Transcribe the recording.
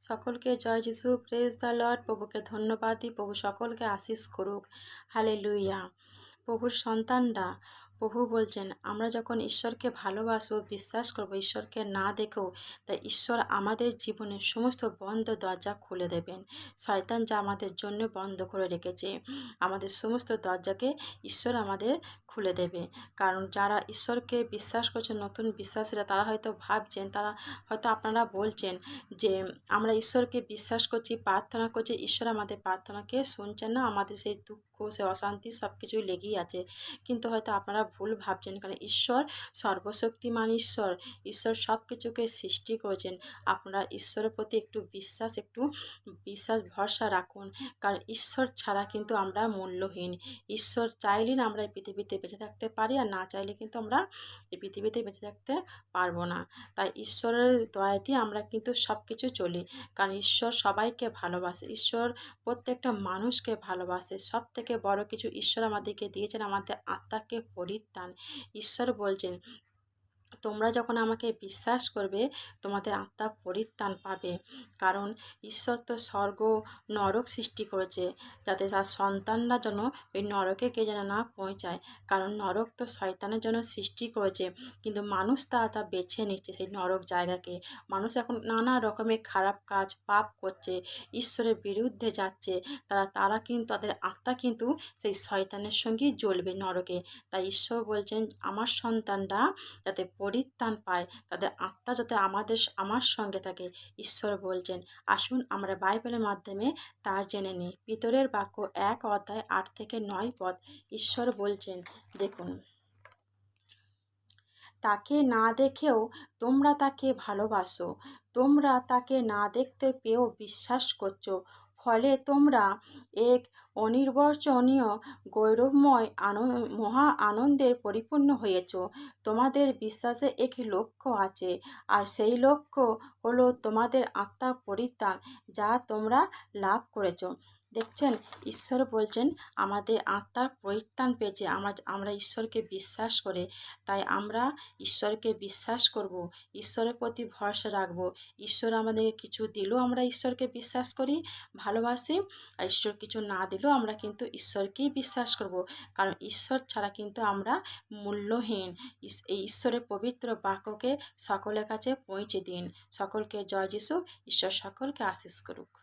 সকলকে জয় যিশু praise the Lord প্রভুকে ধন্যবাদ দিই প্রভু সকলকে আশিস করুক। হালে লুইয়া প্রভুর সন্তানরা, প্রভু বলছেন, আমরা যখন ঈশ্বরকে ভালোবাসবো, বিশ্বাস করব, ঈশ্বরকে না দেখেও তাই ঈশ্বর আমাদের জীবনের সমস্ত বন্ধ দরজা খুলে দেবেন। শয়তান যা আমাদের জন্য বন্ধ করে রেখেছে, আমাদের সমস্ত দরজাকে ঈশ্বর আমাদের খুলে দেবে। কারণ যারা ঈশ্বরকে বিশ্বাস করছেন, নতুন বিশ্বাসীরা, তারা হয়তো ভাবছেন, তারা হয়তো আপনারা বলছেন যে, আমরা ঈশ্বরকে বিশ্বাস করছি, প্রার্থনা করছি, ঈশ্বর আমাদের প্রার্থনাকে শুনছেন না, আমাদের সেই দুঃখ সে অশান্তি সব কিছুই লেগেই আছে। কিন্তু হয়তো আপনারা ভুল ভাবছেন, কারণ ঈশ্বর সর্বশক্তিমান ঈশ্বর ঈশ্বর সব কিছুকে সৃষ্টি করেছেন। আপনারা ঈশ্বরের প্রতি একটু বিশ্বাস একটু বিশ্বাস, ভরসা রাখুন। কারণ ঈশ্বর ছাড়া কিন্তু আমরা মূল্যহীন। ঈশ্বর চাইলে না আমরা এই পৃথিবীতে বেঁচে থাকতে পারি আর না চাইলে কিন্তু আমরা এই পৃথিবীতে বেঁচে থাকতে পারব না। তাই ঈশ্বরের দয়াতে আমরা কিন্তু সব কিছু চলি। কারণ ঈশ্বর সবাইকে ভালোবাসে। ঈশ্বর প্রত্যেকটা মানুষকে ভালোবাসে। সব থেকে বড় কিছু ঈশ্বর আমাদেরকে দিয়েছেন, আমাদের আত্মাকে পরিত্রাণ। ঈশ্বর বলছেন তোমরা যখন আমাকে বিশ্বাস করবে, তোমাদের আত্মা পরিত্রাণ পাবে। কারণ ঈশ্বর তো স্বর্গ নরক সৃষ্টি করেছে, যাতে তার সন্তানরা যেন ওই নরকে কে যেন না পৌঁছায়। কারণ নরক তো শয়তানের জন্য সৃষ্টি করেছে, কিন্তু মানুষ তা তা বেছে নিচ্ছে সেই নরক জায়গাকে। মানুষ এখন নানা রকমের খারাপ কাজ, পাপ করছে, ঈশ্বরের বিরুদ্ধে যাচ্ছে। তারা তারা কিন্তু, তাদের আত্মা কিন্তু সেই শয়তানের সঙ্গেই জ্বলবে নরকে। তাই ঈশ্বর বলছেন, আমার সন্তানরা যাতে পরিত্রাণ পায়। তাদের আত্মা যাতে আমাদের আমার সঙ্গে থাকে, ঈশ্বর বলছেন। আসুন আমরা বাইবেলের মাধ্যমে তা জেনে নিই। পিতরের বাক্য এক অধ্যায় আট থেকে নয় পদ। ঈশ্বর বলছেন, দেখুন। তাকে না দেখেও তোমরা তাকে ভালোবাসো। তোমরা তাকে না দেখতে পেয়েও বিশ্বাস করছ। ফলে তোমরা এক অনির্বচনীয়, গৌরবময় আন মহা আনন্দের পরিপূর্ণ হয়েছ। তোমাদের বিশ্বাসে এক লক্ষ্য আছে, আর সেই লক্ষ্য হলো তোমাদের আত্মা পরিত্রাণ, যা তোমরা লাভ করেছ। দেখছেন? ঈশ্বর বলছেন, আমাদের আত্মার পরিত্রাণ পেয়েছে। আমরা আমরা ঈশ্বরকে বিশ্বাস করে, তাই আমরা ঈশ্বরকে বিশ্বাস করব। ঈশ্বরের প্রতি ভরসা রাখব। ঈশ্বর আমাদেরকে কিছু দিলেও আমরা ঈশ্বরকে বিশ্বাস করি, ভালোবাসি। আর ঈশ্বর কিছু না দিলেও আমরা কিন্তু ঈশ্বরকেই বিশ্বাস করব। কারণ ঈশ্বর ছাড়া কিন্তু আমরা মূল্যহীন। এই ঈশ্বরের পবিত্র বাক্যকে সকলের কাছে পৌঁছে দিন। সকলকে জয় যিশু। ঈশ্বর সকলকে আশিস করুক।